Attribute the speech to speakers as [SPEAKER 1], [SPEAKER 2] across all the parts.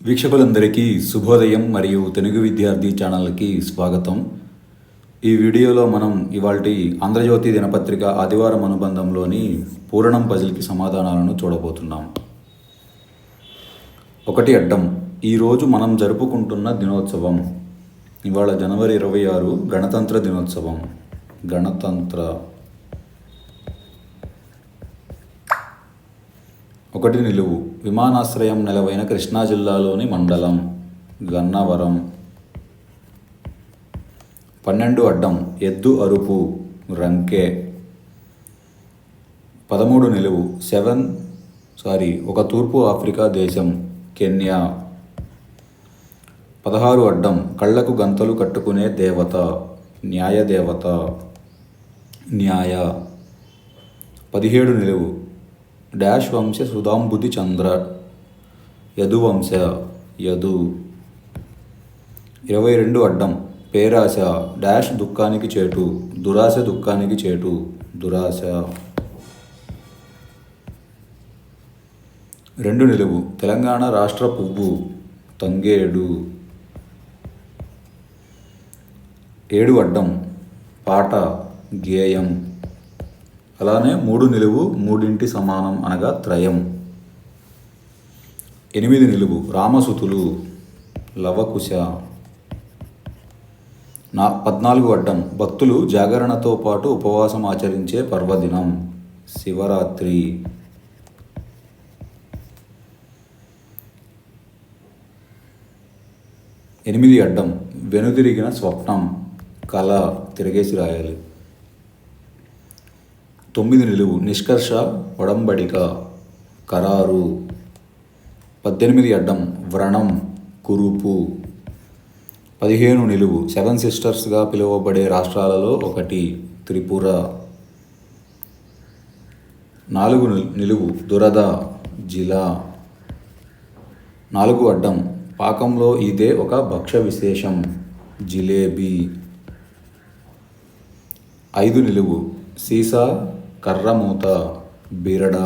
[SPEAKER 1] వీక్షకులందరికీ శుభోదయం మరియు తెలుగు విద్యార్థి ఛానల్కి స్వాగతం. ఈ వీడియోలో మనం ఇవాల్టి ఆంధ్రజ్యోతి దినపత్రిక ఆదివారం అనుబంధంలోని పూరణం పజిల్కి సమాధానాలను చూడబోతున్నాం. ఒకటి అడ్డం ఈరోజు మనం జరుపుకుంటున్న దినోత్సవం. ఇవాళ జనవరి ఇరవై ఆరు గణతంత్ర దినోత్సవం. గణతంత్ర ఒకటి నిలువు. విమానాశ్రయం నెలవైన కృష్ణా జిల్లాలోని మండలం గన్నవరం. పన్నెండు అడ్డం ఎద్దు అరుపు రంకే. పదమూడు నిలువు సెవెన్ సారీ ఒక తూర్పు ఆఫ్రికా దేశం కెన్యా. పదహారు అడ్డం కళ్ళకు గంతలు కట్టుకునే దేవత న్యాయ దేవత న్యాయ. పదిహేడు నిలువు డాష్ వంశ సుధాంబుధి చంద్ర యదువంశ యదు. ఇరవై రెండు అడ్డం పేరాశ డాష్ దుఃఖానికి చేటు దురాశ దుఃఖానికి చేటు దురాశ. రెండు నిలువు తెలంగాణ రాష్ట్ర పువ్వు తంగేడు. ఏడు అడ్డం పాట గేయం. అలానే మూడు నిలువు మూడింటి సమానం అనగా త్రయం. ఎనిమిది నిలువు రామసుతులు లవకుశ. నా పద్నాలుగు అడ్డం భక్తులు జాగరణతో పాటు ఉపవాసం ఆచరించే పర్వదినం శివరాత్రి. ఎనిమిది అడ్డం వెనుదిరిగిన స్వప్నం కళ తిరగేసి రాయాలి. తొమ్మిది నిలువు. నిష్కర్ష ఒడంబడిక ఖరారు. పద్దెనిమిది అడ్డం వ్రణం కురుపు. పదిహేను నిలువు. సెవెన్ సిస్టర్స్గా పిలువబడే రాష్ట్రాలలో ఒకటి త్రిపుర. నాలుగు నిలువు. దురద జిలా నాలుగు అడ్డం. పాకంలో ఇదే ఒక భక్ష్య విశేషం. జిలేబీ. ఐదు నిలువు. సీసా కర్రమూత బిరడ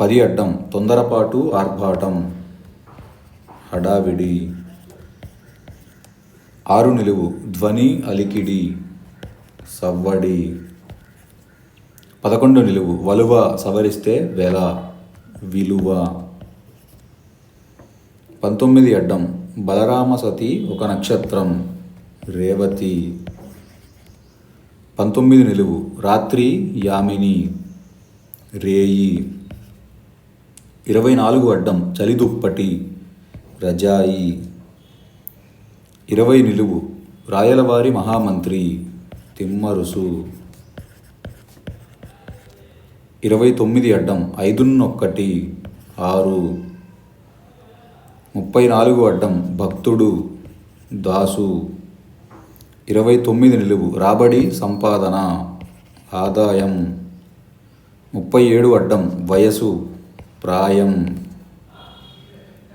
[SPEAKER 1] పది అడ్డం తొందరపాటు ఆర్భాటం హడావిడి ఆరు నిలువు ధ్వని అలికిడి సవ్వడి పదకొండు నిలువు వలువ సవరిస్తే వెల విలువ. పంతొమ్మిది అడ్డం బలరామ సతి ఒక నక్షత్రం రేవతి. పంతొమ్మిది నిలువు. రాత్రి యామిని రేయి. ఇరవై నాలుగు అడ్డం చలిదుప్పటి రజాయి. ఇరవై నిలువు. రాయలవారి మహామంత్రి తిమ్మరుసు. ఇరవై తొమ్మిది అడ్డం ఐదున్నొక్కటి ఆరు. ముప్పై నాలుగు అడ్డం భక్తుడు దాసు. ఇరవై తొమ్మిది నిలువు. రాబడి సంపాదన ఆదాయం. ముప్పై ఏడు అడ్డం వయసు ప్రాయం.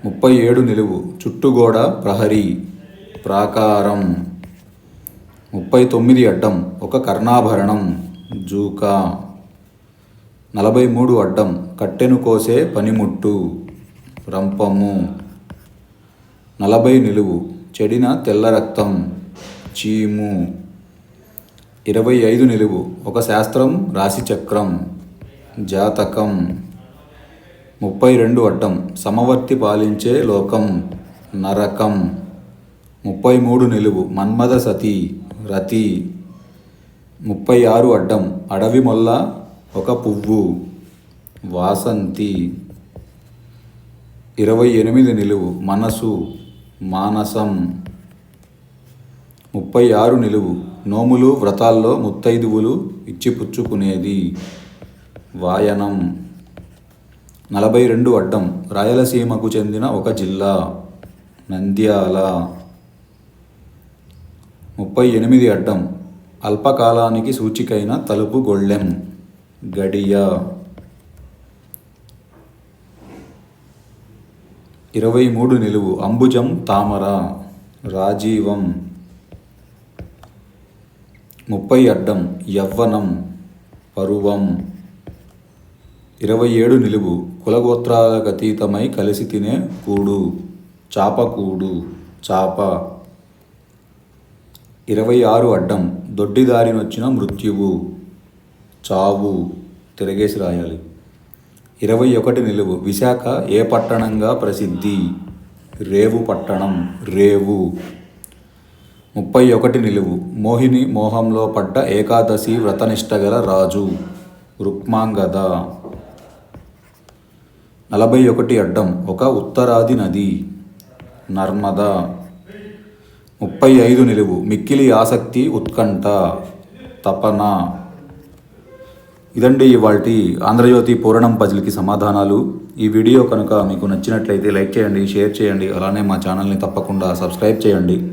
[SPEAKER 1] ముప్పై ఏడు నిలువు. చుట్టుగోడ ప్రహరీ ప్రాకారం. ముప్పై తొమ్మిది అడ్డం ఒక కర్ణాభరణం జూకా. నలభై మూడు అడ్డం కట్టెను కోసే పనిముట్టు రంపము. నలభై నిలువు. చెడిన తెల్ల రక్తం. చీము. ఇరవై ఐదు నిలువు. ఒక శాస్త్రం రాశిచక్రం జాతకం. ముప్పై రెండు అడ్డం. సమవర్తి పాలించే లోకం నరకం. ముప్పై మూడు నిలువు. మన్మద సతి రతి. ముప్పై ఆరు అడ్డం. అడవి మొల్ల ఒక పువ్వు. వాసంతి. ఇరవై ఎనిమిది నిలువు. మనసు మానసం. ముప్పై ఆరు నిలువు నోములు వ్రతాల్లో ముత్తైదువులు ఇచ్చిపుచ్చుకునేది. వాయనం. నలభై రెండు అడ్డం రాయలసీమకు చెందిన ఒక జిల్లా నంద్యాల. ముప్పై ఎనిమిది అడ్డం అల్పకాలానికి సూచికైన తలుపు గొళ్ళెం గడియ. ఇరవై మూడు నిలువు అంబుజం తామర. రాజీవం. ముప్పై అడ్డం యవ్వనం పరువం. ఇరవై ఏడు నిలువు కులగోత్రాలకు అతీతమై కలిసి తినే కూడు చాపకూడు చాప. ఇరవై ఆరు అడ్డం దొడ్డిదారినొచ్చిన మృత్యువు చావు తిరగేసి రాయాలి. ఇరవై ఒకటి నిలువు విశాఖ ఏ పట్టణంగా ప్రసిద్ధి? రేవు పట్టణం రేవు. ముప్పై ఒకటి నిలువు. మోహిని మోహంలో పడ్డ ఏకాదశి వ్రతనిష్టగల రాజు. రుక్మాంగద. నలభై ఒకటి అడ్డం. ఒక ఉత్తరాది నది. నర్మద. ముప్పై ఐదు నిలువు. మిక్కిలి ఆసక్తి ఉత్కంఠ. తపన. ఇదండి ఇవాళ ఆంధ్రజ్యోతి పూరణం పజిల్కి సమాధానాలు. ఈ వీడియో కనుక మీకు నచ్చినట్లయితే లైక్ చేయండి షేర్ చేయండి అలానే మా ఛానల్ని తప్పకుండా సబ్స్క్రైబ్ చేయండి.